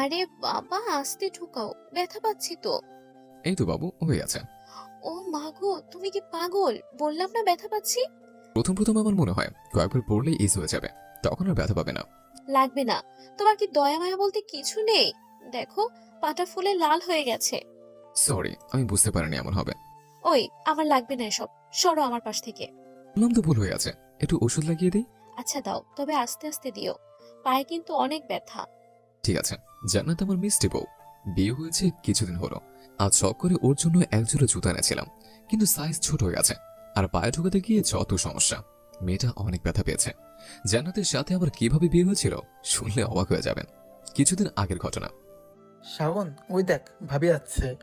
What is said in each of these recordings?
আরে বাবা আস্তে ঢুকাও। ব্যথা পাচ্ছি তো। এই তো বাবু হয়ে আছে ও মা গো তুমি কি পাগল? বললাম না ব্যথা পাচ্ছি? প্রথম প্রথম আমার মনে হয় কয়েকবার পড়লেই ইজি হয়ে যাবে। তখন আর ব্যথা পাবে না। লাগবে না। তোমার কি দয়া মায়া বলতে কিছু নেই? দেখো পাটা ফুলে লাল হয়ে গেছে। সরি আমি বুঝতে পারিনি এমন হবে। ওই আমার লাগবে না এসব। সরো আমার পাশ থেকে। বললাম তো ভুল হয়ে আছে একটু ওষুধ লাগিয়ে দিই? আচ্ছা দাও তবে আস্তে আস্তে দিও। পায়ে কিন্তু অনেক ব্যথা। ঠিক আছে। জান্নাত আমার মিষ্টি বউ। বিয়ে হয়েছে কিছুদিন হলো। আজ শখ করে ওর জন্য একজোড়া জুতা এনেছিলাম কিন্তু সাইজ ছোট হয়ে গেছে আর পায়ে ঢোকাতে গিয়ে যত সমস্যা মেয়েটা অনেক ব্যথা পেয়েছে। জান্নাতের সাথে আবার কীভাবে বিয়ে হয়েছিল শুনলে অবাক হয়ে যাবেন। কিছুদিন আগের ঘটনা। শ্রাবণ ওই দেখ ভাবি আসছে।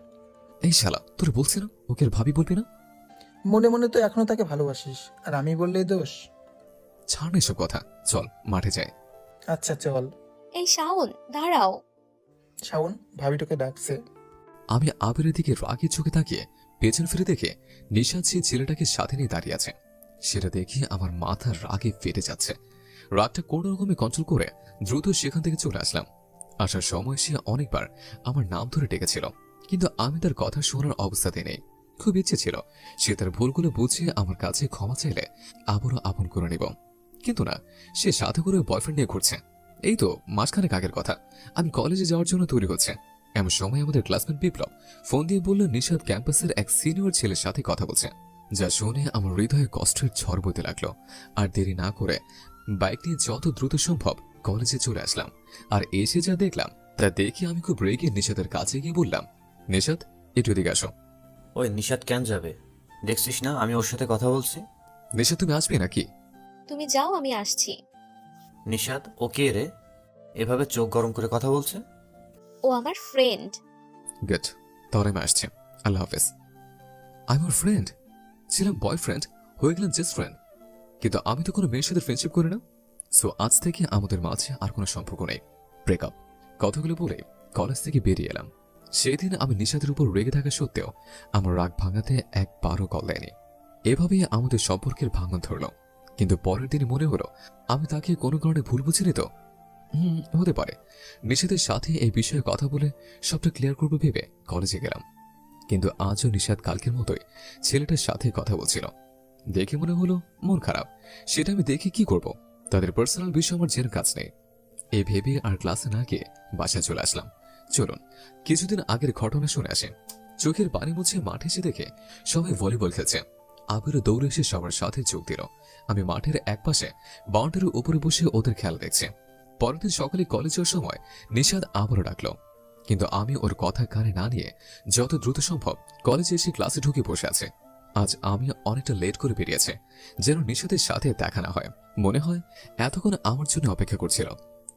এই শালা তোর বলছি না ওকে আর ভাবি বলবি না? মনে মনে তো এখনও তাকে ভালোবাসিস আর আমি বললেই দোষ। ছাড় এসব কথা চল মাঠে যাই। আচ্ছা চল। এই শাওন দাঁড়াও। শ্রাবণ ভাবিটাকে ডাকছে। আমি আবিরের দিকে রাগের চোখে তাকিয়ে পেছন ফিরে দেখে নিশাদ সেই ছেলেটাকে সাথে নিয়ে দাঁড়িয়ে আছে। সেটা দেখে আমার মাথা রাগে ফেটে যাচ্ছে। রাগটা কোনো রকমে কন্ট্রোল করে দ্রুত সেখান থেকে চলে আসলাম। আসার সময় সে অনেকবার আমার নাম ধরে ডেকেছিল কিন্তু আমি তার কথা শোনার অবস্থাতে নেই। খুব ইচ্ছে ছিল সে তার ভুলগুলো বুঝিয়ে আমার কাছে ক্ষমা চাইলে আবারও আপন করে নিব। কিন্তু না সে সাথে করে বয়ফ্রেন্ড নিয়ে ঘুরছে। এই তো মাসখানেক আগের কথা। আমি কলেজে যাওয়ার জন্য তৈরি হচ্ছে। এমন সময় আমাদের ক্লাসমেট বিপ্লব ফোন দিয়ে বলল নিশাদ ক্যাম্পাসের এক সিনিয়র ছেলের সাথে কথা বলছে। যা শুনে আমার হৃদয়ে কষ্টের ঝড় বইতে লাগল। আর দেরি না করে বাইক নিয়ে যত দ্রুত সম্ভব কলেজে চলে আসলাম। আর এসে যা দেখলাম তা দেখে আমি খুব রেগে নিশাদের কাছে গিয়ে বললাম নিশাদ একটু এদিকে আসো। ওই নিষাদ কেন যাবে? দেখছিস না আমি ওর সাথে কথা বলছি? নিশাদ তুমি আসবে নাকি? তুমি যাও আমি আসছি। নিষাদ ও কে রে? এভাবে চোখ গরম করে কথা বলছে? ও আমার ফ্রেন্ড গুড তাহলে আমি আসছি। আল্লাহ হাফেজ। আমি ওর ফ্রেন্ড ছিলাম বয়ফ্রেন্ড হয়ে গেলাম জাস্ট ফ্রেন্ড কিন্তু আমি তো কোনো মেয়ের সাথে ফ্রেন্ডশিপ করি না। সো আজ থেকে আমাদের মাঝে আর কোনো সম্পর্ক নেই। ব্রেকআপ কথাগুলো বলে কলেজ থেকে বেরিয়ে এলাম। সেদিন আমি নিষাদের উপর রেগে থাকা সত্ত্বেও আমার রাগ ভাঙাতে একবারও কল দেয়নি। এভাবেই আমাদের সম্পর্কের ভাঙন ধরল। কিন্তু পরের দিন মনে হলো, আমি তাকে কোনো কারণে ভুল বুঝিনি তো। হুম, হতে পারে। নিষেধের সাথে এই বিষয়ে কথা বলে সবটা ক্লিয়ার করব ভেবে কলেজে গেলাম। কিন্তু আজও নিষাদ কালকের মতোই ছেলেটার সাথে কথা বলছিল। দেখে মনে হলো মন খারাপ। সেটা আমি দেখে কি করব? তাদের পার্সোনাল বিষয় আমার জেনে কাজ নেই। এই ভেবে আর ক্লাসে না গিয়ে বাসায় চলে আসলাম। চলুন, কিছুদিন আগের ঘটনা শুনে আসে। চোখের পানি মুছে মাঠে এসে দেখে সবাই ভলিবল খেলছে। আবিরও দৌড়ে এসে সবার সাথে যোগ দিল। আমি মাঠের একপাশে বাউন্ডারির উপরে বসে ওদের খেলা দেখছি। পরের দিন সকালে কলেজ যাওয়ার সময় নিষাদ আবারও ডাকলো। কিন্তু আমি ওর কথা কানে না নিয়ে যত দ্রুত সম্ভব কলেজে এসে ক্লাসে ঢুকে বসে আছে। আজ আমি অনেকটা লেট করে বেরিয়েছে, যেন নিষাদের সাথে দেখা না হয়। মনে হয় এতক্ষণ আমার জন্য অপেক্ষা করছিল।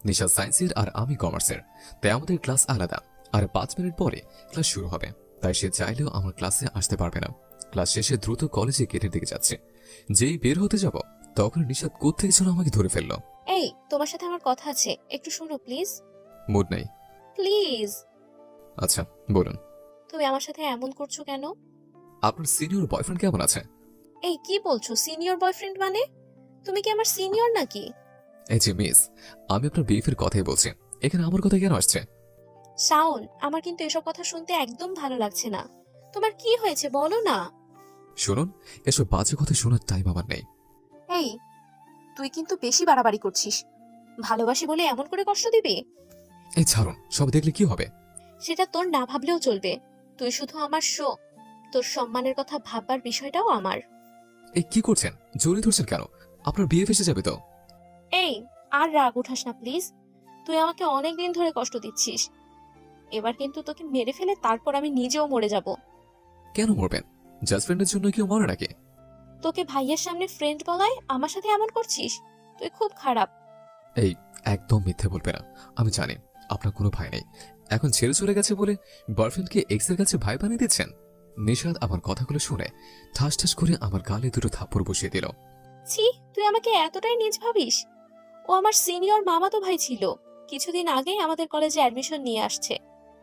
নিশাদ সায়েন্সের আর আমি কমার্সের তাই আমাদের ক্লাস আলাদা। আর পাঁচ মিনিট পরে ক্লাস শুরু হবে। তাই সে চাইলেও আমার ক্লাসে আসতে পারবে না। ক্লাস শেষে দ্রুত কলেজে গেটের দিকে যাচ্ছে। যেই বের হতে যাব তখন নিশাদ কোথেকে যেন আমাকে ধরে ফেলল। এই তোমার সাথে আমার কথা আছে। একটু শোনো প্লিজ। মুড নাই। প্লিজ। আচ্ছা বলুন। তুমি আমার সাথে এমন করছ কেন? আপনার সিনিয়র বয়ফ্রেন্ড কেমন আছে? এই কি বলছো? সিনিয়র বয়ফ্রেন্ড মানে? তুমি কি আমার সিনিয়র নাকি? এই যে মিস আমি আপনার বিএফের কথাই বলছি। এখানে আমার কথা কেন আসছে? শাওন আমার কিন্তু এসব কথা শুনতে একদম ভালো লাগছে না। তোমার কি হয়েছে বলো না? শুনুন এসব বাজে কথা শোনার টাইম আমার নেই। এই তুই কিন্তু বেশি বাড়াবাড়ি করছিস। ভালোবাসি বলে এমন করে কষ্ট দিবি? এই ছাড়ুন সব দেখলে কি হবে? সেটা তোর না ভাবলেও চলবে। তুই শুধু আমার শো তোর সম্মানের কথা ভাববার বিষয়টাও আমার। এই কি করছেন? জোরে ধরছেন কেন? আপনার বিয়ে ফেসে যাবে তো। এই আর রাগ উঠাস না প্লিজ। তুই আমাকে অনেক দিন ধরে কষ্ট দিচ্ছিস। এবার কিন্তু তোকে মেরে ফেলে তারপর আমি নিজেও মরে যাব। কেন মরবেন? জাস্ট ফ্রেন্ডের জন্য কেউ মরে নাকি? তোকে ভাইয়ের সামনে ফ্রেন্ড বলায় আমার সাথে এমন করছিস? তুই খুব খারাপ। এই একদম মিথ্যে বলবে না। আমি জানি আপনার কোনো ভাই নেই। এখন ছেড়ে চলে গেছে বলে বয়ফ্রেন্ডকে এক্সের কাছে ভাই বানিয়ে দিচ্ছেন? নিষাদ আমার কথাগুলো শুনে ঠাস ঠাস করে আমার গালে দুটো থাপ্পড় বসিয়ে দিল। ছি তুই আমাকে এতটাই নিজ ভাবিস? ও আমার সিনিয়র মামাতো ভাই ছিল। কিছুদিন আগেই আমাদের কলেজে অ্যাডমিশন নিয়ে আসছে।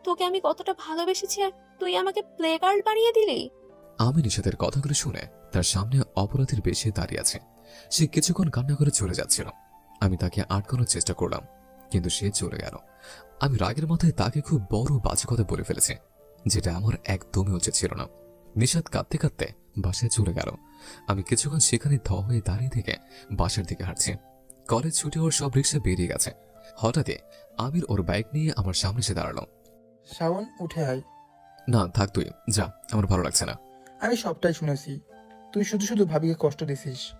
তোকে আমি কতটা ভালোবেসেছি আর তুই আমাকে প্লে গার্ল বানিয়ে দিলি? আমি নিষাদের কথাগুলো শুনে তার সামনে অপরাধীর বেশে দাঁড়িয়ে আছে। সে কিছুক্ষণ কান্না করে চলে যাচ্ছিল। আমি তাকে আটকানোর চেষ্টা করলাম কিন্তু সে চলে গেল। আমি রাগের মাথায় তাকে খুব বড় বাজে কথা বলে ফেলেছে যেটা আমার একদমই উচিত ছিল না। নিষাদ কাঁদতে কাঁদতে বাসায় চলে গেল। আমি কিছুক্ষণ সেখানে ধ হয়ে দাঁড়িয়ে থেকে বাসার দিকে হাঁটছি। কলেজ ছুটি ওর সব রিক্সা বেরিয়ে গেছে। হঠাৎই আমির ওর বাইক নিয়ে আমার সামনে এসে দাঁড়াল। শাওন উঠে আয়। না থাক তুই যা আমার ভালো লাগছে না। আমি সবটাই শুনেছি। তুই শুধু শুধু ভাবিকে কষ্ট দিছিস।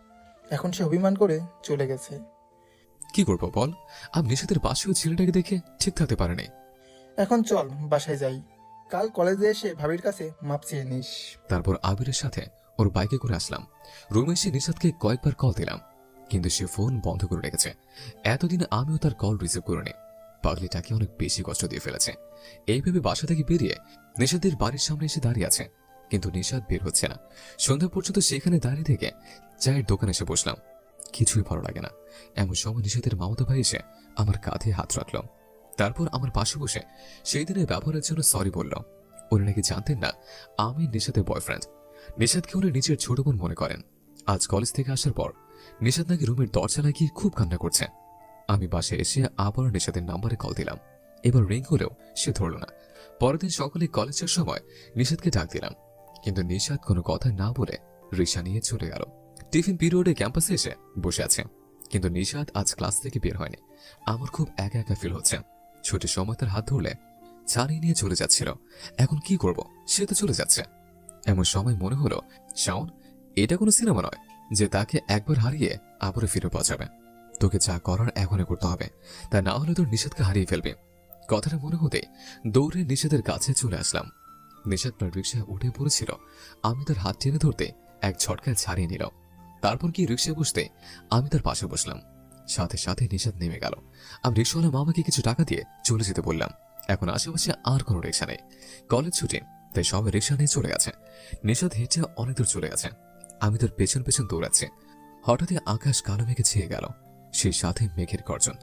এখন সে অভিমান করে চলে গেছে। কি করব বল? আমি নিষেধের পাশেও ছেলেটাকে দেখে ঠিক থাকতে পারিনি এখন চল বাসায় যাই। কাল কলেজে এসে ভাবির কাছে মাপ চেয়ে নিস। তারপর আবিরের সাথে ওর বাইকে করে আসলাম। রুমে এসে নিষাদকে কয়েকবার কল দিলাম। কিন্তু সে ফোন বন্ধ করে রেখেছে। এতদিন আমিও তার কল রিসিভ করিনি। পাগলিটাকে অনেক বেশি কষ্ট দিয়ে ফেলেছে। এই ভেবে বাসা থেকে বেরিয়ে নিষাদের বাড়ির সামনে এসে দাঁড়িয়ে আছে। কিন্তু নিষাদ বের হচ্ছে না। সন্ধ্যা পর্যন্ত সেখানে দাঁড়িয়ে থেকে চায়ের দোকানে এসে বসলাম। কিছুই ভালো লাগে না। এমন সময় নিষাদের মামতো ভাই এসে আমার কাঁধে হাত রাখল। তারপর আমার পাশে বসে সেই দিনের ব্যবহারের জন্য সরি বলল। উনি নাকি জানতেন না, আমি নিষাদের বয়ফ্রেন্ড নিষাদকে উনি নিজের ছোট বোন মনে করেন। আজ কলেজ থেকে আসার পর নিষাদ নাকি রুমের দরজা লাগিয়ে খুব কান্না করছে। আমি বাসে এসে আবার নিষাদের নাম্বারে কল দিলাম। এবার রিং হলেও সে ধরল না। পরের দিন সকালে কলেজের সময় নিষাদকে ডাক দিলাম। কিন্তু নিষাদ কোনো কথা না বলে রিক্সা নিয়ে চলে গেল। টিফিন পিরিয়ডে ক্যাম্পাসে এসে বসে আছে। কিন্তু নিষাদ আজ ক্লাস থেকে বের হয়নি। আমার খুব একা একা ফিল হচ্ছে। ছুটির সময় তার হাত ধরলে ছাড়িয়ে নিয়ে চলে যাচ্ছিল। এখন কি করব? সে তো চলে যাচ্ছে। এমন সময় মনে হলো, শাওন, এটা কোনো সিনেমা নয় যে তাকে একবার হারিয়ে আবারও ফিরে পাওয়া যাবে। তোকে যা করার এখনই করতে হবে। তা না হলে তোর নিষেধকে হারিয়ে ফেলবে। কথাটা মনে হতে দৌড়ে নিষেধের কাছে চলে আসলাম। তার রিক্সায় উঠে পড়েছিল। আমি তার হাত টেনে ধরতে এক ঝটকায় ছাড়িয়ে নিল। তারপর কি রিক্সায় বসতে আমি তার পাশে বসলাম। সাথে সাথে নিষেধ নেমে গেল। আমি রিক্সাওয়ালা মামাকে কিছু টাকা দিয়ে চলে যেতে বললাম। এখন আশেপাশে আর কোনো রিক্সা নেই। কলেজ ছুটি, তাই সবাই রিক্সা নিয়ে চলে গেছে। নিষাদ হেঁটে অনেক দূর চলে গেছে। আমি তার পেছন পেছন দৌড়াচ্ছি। হঠাৎই আকাশ কালো মেঘে ছেয়ে গেল। সেই সাথে মেঘের গর্জন।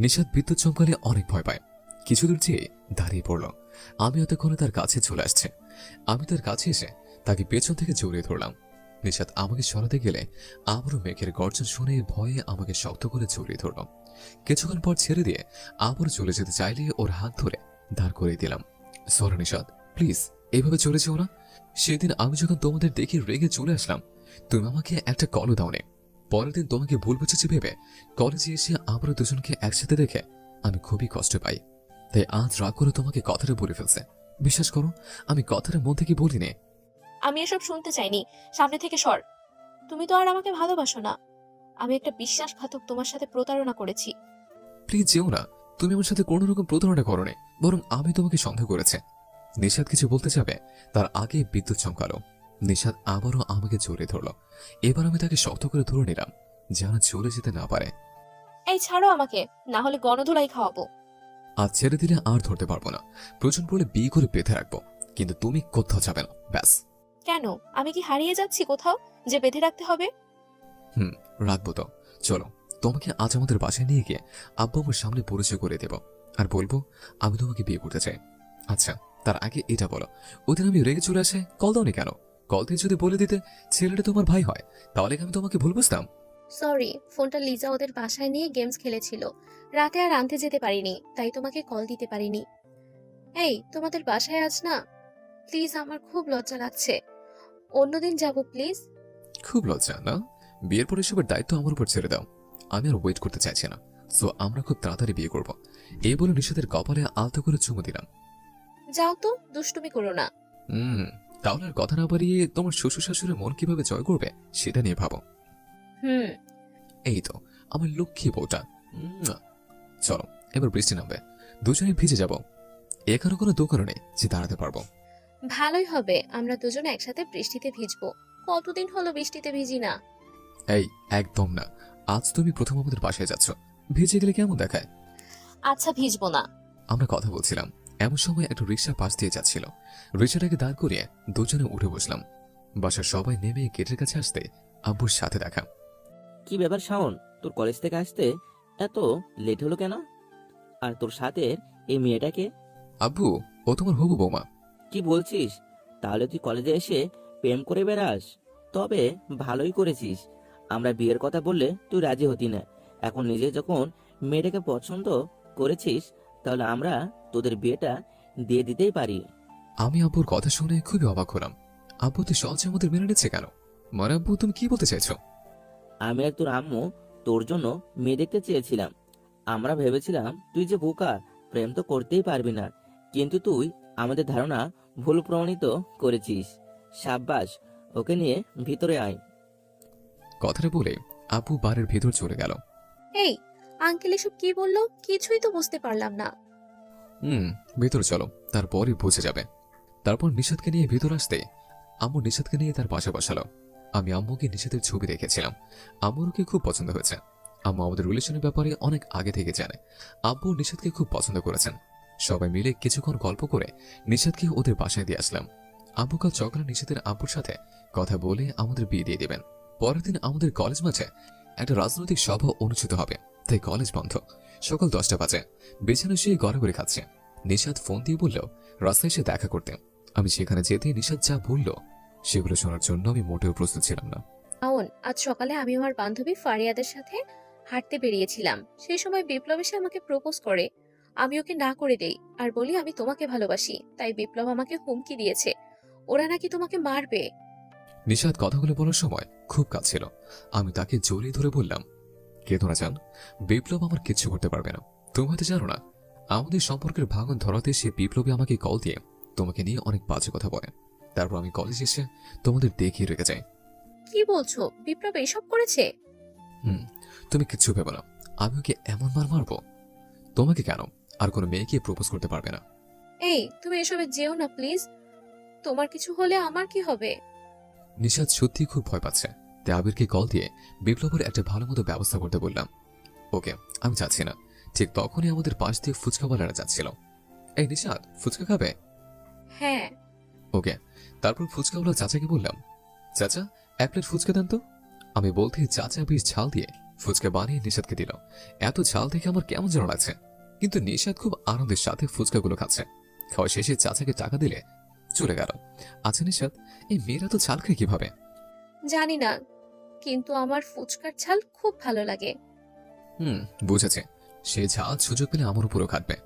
নিষাদ বিদ্যুৎ চমকালে অনেক ভয় পায়। কিছু দূর চেয়ে দাঁড়িয়ে পড়ল। আমি অতক্ষণে তার কাছে চলে আসছে। আমি তার কাছে এসে তাকে পেছন থেকে জড়িয়ে ধরলাম। নিষাদ আমাকে সরাতে গেলে আবারও মেঘের গর্জন শুনে ভয়ে আমাকে শক্ত করে জড়িয়ে ধরল। কিছুক্ষণ পর ছেড়ে দিয়ে আবারও চলে যেতে চাইলে ওর হাত ধরে দাঁড় করিয়ে দিলাম। সরি নিষাদ প্লিজ এভাবে চলে যেও না। সেদিন আমি যখন তোমাদের দেখে রেগে চলে আসলাম, তুমি আমাকে একটা কলও দাওনি। পরের দিন তোমাকে ভুল বুঝেছি ভেবে কলেজে এসে আবারও দুজনকে একসাথে দেখে আমি খুবই কষ্ট পাই। তাই আজ রাগ করে তোমাকে কথাটা বলে ফেলছে। বিশ্বাস করো আমি কথাটা মন থেকে বলিনি। আমি এসব শুনতে চাইনি। সামনে থেকে সর। তুমি তো আর আমাকে ভালোবাসো না। আমি একটা বিশ্বাসঘাতক তোমার সাথে প্রতারণা করেছি। প্লিজ যেও না। তুমি আমার সাথে কোনো রকম প্রতারণা করোনি বরং আমি তোমাকে সন্দেহ করেছে। নিষাদ কিছু বলতে যাবে তার আগে বিদ্যুৎ চমকালো। নিষাদ আবারও আমাকে জড়িয়ে ধরলো। এবার আমি তাকে শক্ত করে ধরে নিলাম যেন চলে যেতে না পারে। এই ছাড়ো আমাকে না হলে গণধোলাই খাওয়াবো। আজ ছেড়ে দিলে আর ধরতে পারব না। প্রয়োজন পড়লে বিয়ে করে বেঁধে রাখব। কিন্তু তুমি কোথাও যাবে না ব্যাস। কেন? আমি কি হারিয়ে যাচ্ছি কোথাও যে বেঁধে রাখতে হবে? হুম রাখব তো। চলো তোমাকে আজ আমাদের বাসায় নিয়ে গিয়ে আব্বু আমার সামনে পরিচয় করে দেব। আর বলব আমি তোমাকে বিয়ে করতে চাই। আচ্ছা তার আগে এটা বলো। ওদিন আমি রেগে চলে আসে কল দাওনি কেন? কল দিয়ে যদি বলে দিতে ছেলেটা তোমার ভাই হয় তাহলে আমি তোমাকে ভুল বুঝতাম? সরি ফোনটা লিজা ওদের বাসায় নিয়ে গেমস খেলেছিল। রাতে আর আনতে যেতে পারিনি তাই তোমাকে কল দিতে পারিনি। এই তোমাদের বাসায় আজ না? প্লিজ আমার খুব লজ্জা লাগছে। অন্যদিন যাব প্লিজ খুব লজ্জা না? বিয়ের পর এসবের দায়িত্ব আমার উপর ছেড়ে দাও। আমি আর ওয়েট করতে চাইছি না। সো আমরা খুব তাড়াতাড়ি বিয়ে করব। এই বলে নিষেধের কপালে আলতো করে চুমু দিলাম। যাও তো দুষ্টুমি করো না। হুম তাহলে আর কথা না বাড়িয়ে তোমার শ্বশুর শাশুড়ির মন কীভাবে জয় করবে সেটা নিয়ে ভাবো। হুম। এই তো আমার লক্ষ্মী বউটা। চলো এবার বৃষ্টি নামবে। দুজনে ভিজে যাব। এখানে কোনো দোকানও নেই যে দাঁড়াতে পারব। ভালোই হবে আমরা দুজন একসাথে বৃষ্টিতে ভিজবো। কতদিন হলো বৃষ্টিতে ভিজি না? এই একদম না। আজ তুমি প্রথম আমাদের বাসায় যাচ্ছ। ভিজে গেলে কেমন দেখায়? আচ্ছা ভিজবো না। আমরা কথা বলছিলাম। এমন সময় একটা রিক্সা পাশ দিয়ে যাচ্ছিল। রিক্সাটাকে দাঁড় করিয়ে দুজনে উঠে বসলাম। বাসার সবাই নেমে গেটের কাছে আসতে আব্বুর সাথে দেখা। কি ব্যাপার শাওন? তোর কলেজ থেকে আসতে এত লেট হলো কেন? আর তোর সাথে এই মেয়েটাকে? আব্বু ও তোমার হবু বৌমা। কি বলছিস? তাহলে তুই কলেজে এসে প্রেম করে বেড়াস। তবে ভালোই করেছিস। আমরা বিয়ের কথা বললে তুই রাজি হতি না। এখন নিজে যখন মেয়েটাকে পছন্দ করেছিস তাহলে আমরা তোদের বিয়েটা দিয়ে দিতেই পারি। আমি আব্বুর কথা শুনে খুবই অবাক হলাম। আব্বু তো সহজে আমাদের মেনে নিচ্ছে কেন? মানে আব্বু তুমি কি বলতে চাইছো? আমি আর তোর আম্মু তোর জন্য মেয়ে দেখতে চেয়েছিলাম। আমরা ভেবেছিলাম তুই যে বোকা প্রেম তো করতেই পারবি না। কিন্তু তুই আমাদের ধারণা ভুল প্রমাণিত করেছিস। সাব্বাস ওকে নিয়ে ভিতরে আয়। কথাটা বলে আপু বাড়ির ভেতর চলে গেল। এই আঙ্কেল এসব কি বলল? কিছুই তো বুঝতে পারলাম না। হুম ভেতর চলো তারপরই বুঝে যাবে। তারপর নিষাদকে নিয়ে ভেতর আসতে আম্মু নিষাদকে নিয়ে তার পাশে বসালো। আমি আম্মুকে নিষাদের ছবি দেখেছিলাম। আম্মুর ওকে খুব পছন্দ হয়েছে। আম্মু আমাদের রিলেশনের ব্যাপারে অনেক আগে থেকে জানে। আব্বু নিষাদকে খুব পছন্দ করেছেন। সবাই মিলে কিছুক্ষণ গল্প করে নিষাদকে ওদের বাসায় দিয়ে আসলাম। আব্বু কাল সকালে নিষাদের আব্বুর সাথে কথা বলে আমাদের বিয়ে দিয়ে দেবেন। পরের দিন আমাদের কলেজ মাঠে একটা রাজনৈতিক সভা অনুষ্ঠিত হবে। তাই কলেজ বন্ধ। সকাল দশটা বাজে। বিছানা শুয়ে গড়াগড়ি খাচ্ছে। নিষাদ ফোন দিয়ে বলল, রাস্তায় এসে দেখা করতে। আমি সেখানে যেতে নিষাদ যা বলল সেগুলো শোনার জন্য আমি মোটেও প্রস্তুত ছিলাম না। আউন আজ সকালে আমি আমার বান্ধবী ফারিয়াদের সাথে হাঁটতে বেরিয়েছিলাম। সেই সময় বিপ্লব এসে আমাকে প্রপোজ করে আমি ওকে না করে দেই আর বলি আমি তোমাকে ভালোবাসি তাই বিপ্লব আমাকে হুমকি দিয়েছে। ওরা নাকি তোমাকে মারবে। নিষাদ কথাগুলো বলার সময় খুব কাঁদছিল আমি তাকে জড়িয়ে ধরে বললাম কে তোরা চান বিপ্লব আমার কিচ্ছু করতে পারবে না। তুমি হয়তো জানো না আমাদের সম্পর্কের ভাঙন ধরাতে সে বিপ্লবী আমাকে কল দিয়ে তোমাকে নিয়ে অনেক বাজে কথা বলে। তারপর আমি কলেজে এসে তোমাদের দেখিয়ে রেখে যাই। কি বলছো? বিপ্লব এসব করেছে? হুম তুমি কিচ্ছু ভেবো না। আমি ওকে এমন মার মারবো? তোমাকে কেন? আর কোনো মেয়েকে প্রপোজ করতে পারবে না। এই তুমি এসবে যেও না প্লিজ তোমার কিছু হলে আমার কি হবে? নিশাদ সত্যি খুব ভয় পাচ্ছে। তাই আবিরকে কল দিয়ে বিপ্লবের একটা ভালো মতো ব্যবস্থা করতে বললাম। ওকে আমি যাচ্ছি না। ঠিক তখনই আমাদের পাশ দিয়ে ফুচকাওয়ালারা যাচ্ছিল। এই নিশাদ ফুচকা খাবে? হ্যাঁ। ওকে তারপর ফুচকাওয়ালা চাচাকে বললাম চাচা এক প্লেট ফুচকা দেন তো। আমি বলতে চাচা বেশ ঝাল দিয়ে ফুচকা বানিয়ে নিষাদকে দিল এত ঝাল দেখে আমার কেমন যেন লাগছে। কিন্তু নিষাদ খুব আনন্দের সাথে ফুচকাগুলো খাচ্ছে। খাওয়া শেষে চাচাকে টাকা দিলে চলে গেল। আচ্ছা নিষাদ এই মেয়েরা তো ঝাল খায় কীভাবে? জানি না কিন্তু আমার ফুচকার ঝাল খুব ভালো লাগে। হুম বুঝেছে। সে ঝাল সুযোগ পেলে আমার উপরও খাটবে।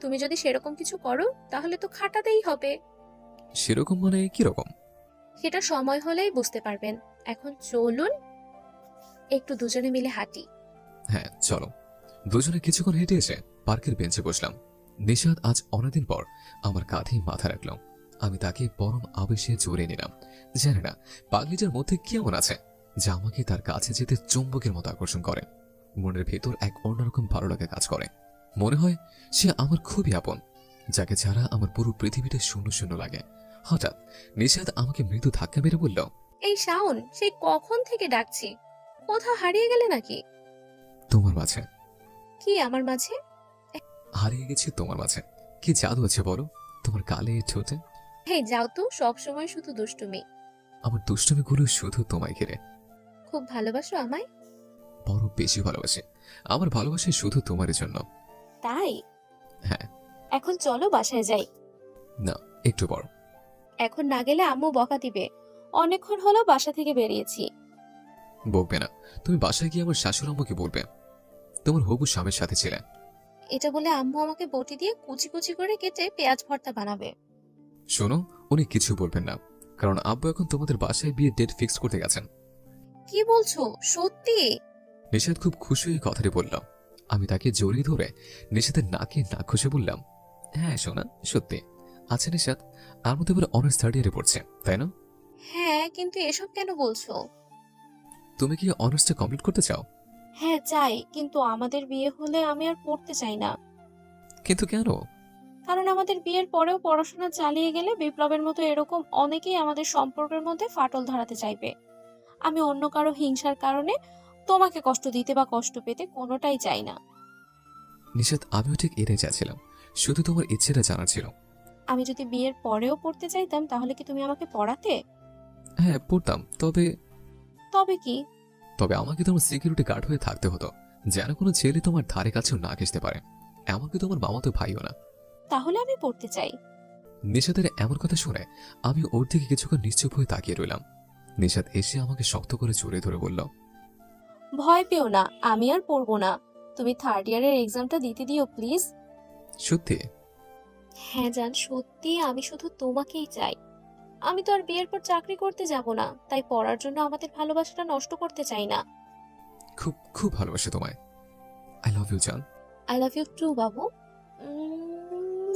তুমি যদি সেরকম কিছু করো তাহলে তো খাটাতেই হবে। সেরকম মানে কীরকম? সেটা সময় হলেই বুঝতে পারবেন। এখন চলুন একটু দুজনে মিলে হাঁটি। হ্যাঁ চলো। দুজনে কিছুক্ষণ হেঁটে এসে পার্কের বেঞ্চে বসলাম। নিষাদ আজ অনেকদিন পর আমার কাঁধে মাথা রাখলাম আমি তাকে পরম আবেশে জড়িয়ে নিলাম। জানি না পাগলিটার মধ্যে কেমন আছে যা আমাকে তার কাছে যেতে চুম্বকের মতো আকর্ষণ করে। মনের ভেতর এক অন্যরকম ভালো লাগা কাজ করে। মনে হয় সে আমার খুবই আপন যাকে ছাড়া আমার পুরো পৃথিবীটা শূন্য শূন্য লাগে। হঠাৎ নিষাদ আমাকে মৃদু ধাক্কা মেরে বলল এই শাওন সেই কখন থেকে ডাকছি? কোথাও হারিয়ে গেলে নাকি? তোমার মাঝে। কি আমার মাঝে? হারিয়ে গেছি তোমার মাঝে। কি জাদু আছে বলো? তোমার কালে ঠোঁটে? হে যাও তো সব সময় শুধু দুষ্টুমি। আমার দুষ্টমিগুলো শুধু তোমায় ঘিরে। খুব ভালোবাসো আমায়? বড় বেশি ভালোবাসে। আমার ভালোবাসি শুধু তোমার জন্য। তাই? হ্যাঁ। এখন চলো বাসায় যাই। না একটু বড় এখন না গেলে আম্মু বকা দিবে। অনেকক্ষণ হলো বাসা থেকে বেরিয়েছি। বকবে না। তুমি বাসায় গিয়ে আমার শাশুড় আম্মুকে বলবে। তোমার হবু স্বামীর সাথে ছিলেন। এটা বলে আম্মু আমাকে বটি দিয়ে কুচি কুচি করে কেটে পেঁয়াজ ভর্তা বানাবে। শোনো উনি কিছু বলবেন না। কারণ আব্বু এখন তোমাদের বাসায় বিয়ে ডেট ফিক্স করতে গেছেন। কি বলছো? সত্যি? নিষাদ খুব খুশি হয়ে কথাটি বলল। আমি তাকে জড়িয়ে ধরে নিষাদের নাকে নাক ঘষে বললাম হ্যাঁ শোনা সত্যি। আচ্ছা নিষাদ আর মধ্যে এবার অনার্স থার্ড ইয়ারে পড়ছে তাই না? হ্যাঁ কিন্তু এসব কেন বলছো? তুমি কি অনার্সটা কমপ্লিট করতে চাও? হ্যাঁ চাই কিন্তু আমাদের বিয়ে হলে আমি আর পড়তে চাই না। কিন্তু কেন? কারণ আমাদের বিয়ের পরেও পড়াশোনা চালিয়ে গেলে বিপ্লবের মতো এরকম অনেকেই আমাদের সম্পর্কের মধ্যে ফাটল ধরাতে চাইবে। আমি অন্য কারও হিংসার কারণে তোমাকে কষ্ট দিতে বা কষ্ট পেতে কোনোটাই চাই না। নিষাদ আমিও ঠিক এটাই চাচ্ছিলাম। শুধু তোমার ইচ্ছেটা জানার ছিল। আমি যদি বিয়ের পরেও পড়তে চাইতাম তাহলে কি তুমি আমাকে পড়াতে? হ্যাঁ পড়তাম। তবে তবে কি? তবে আমাকে তোমার সিকিউরিটি গার্ড হয়ে থাকতে হতো। যেন কোনো ছেলে তোমার ধারে কাছেও না ঘেসতে পারে। এমনকি তোমার মামাতো ভাইও না। তাহলে আমি পড়তে চাই। নিষাদের এমন কথা শুনে আমি ওর দিকে কিছুক্ষণ নিশ্চুপ হয়ে তাকিয়ে রইলাম। নিষাদ এসে আমাকে শক্ত করে জড়িয়ে ধরে বলল ভয় পেও না আমি আর পড়ব না। তুমি থার্ড ইয়ারের এক্সামটা দিতে দিও প্লিজ সত্যি? হ্যাঁ জান সত্যি আমি শুধু তোমাকেই চাই। আমি তো আর বিয়ের পর চাকরি করতে যাব না তাই পড়ার জন্য আমাদের ভালোবাসাটা নষ্ট করতে চাই না। খুব খুব ভালোবাসি তোমায়। আই লাভ ইউ জান। আই লাভ ইউ টু বাবু। উম,